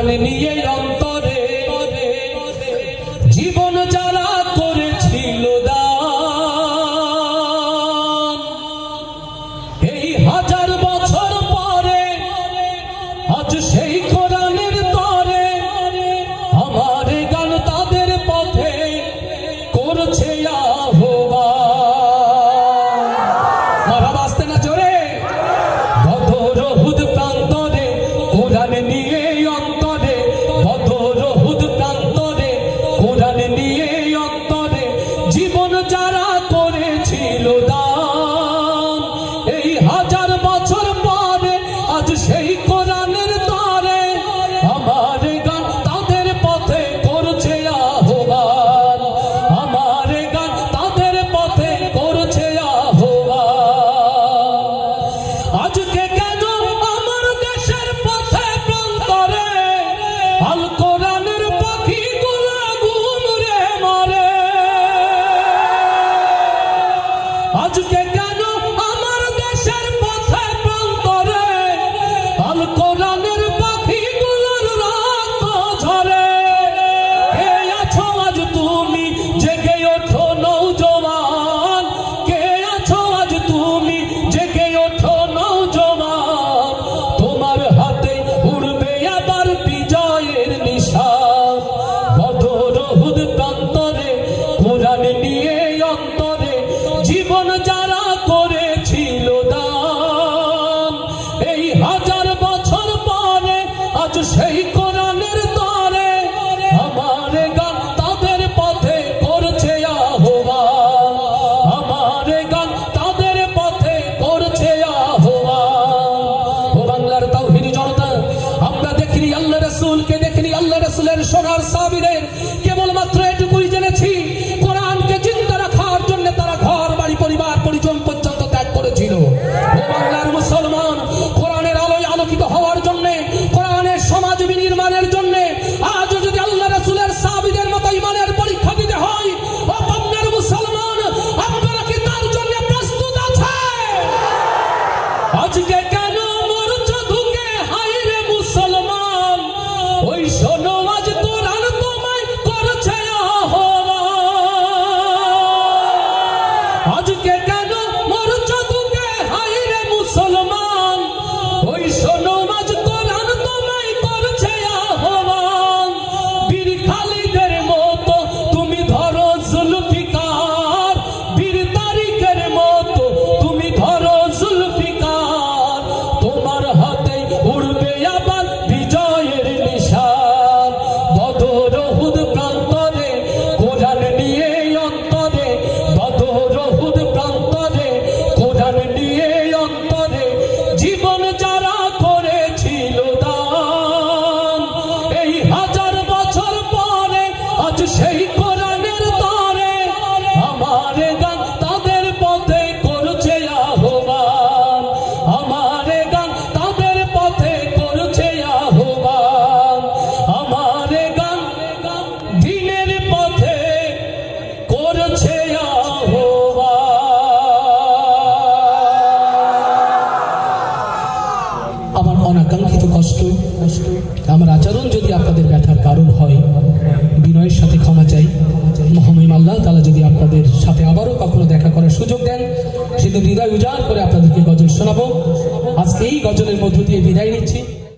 জীবন নিয়ে দিয়ে অন্তরে জীবন যারা que কষ্ট। আমার আচরণ যদি আপনাদের ব্যথার কারণ হয়, বিনয়ের সাথে ক্ষমা চাই। মহামিম আল্লাহ তালা যদি আপনাদের সাথে আবারও কখনো দেখা করার সুযোগ দেন, সেদিন হৃদয় উজাড় করে আপনাদেরকে গজল শোনাবো। আজকে এই গজলের মধ্য দিয়ে বিদায় নিচ্ছি।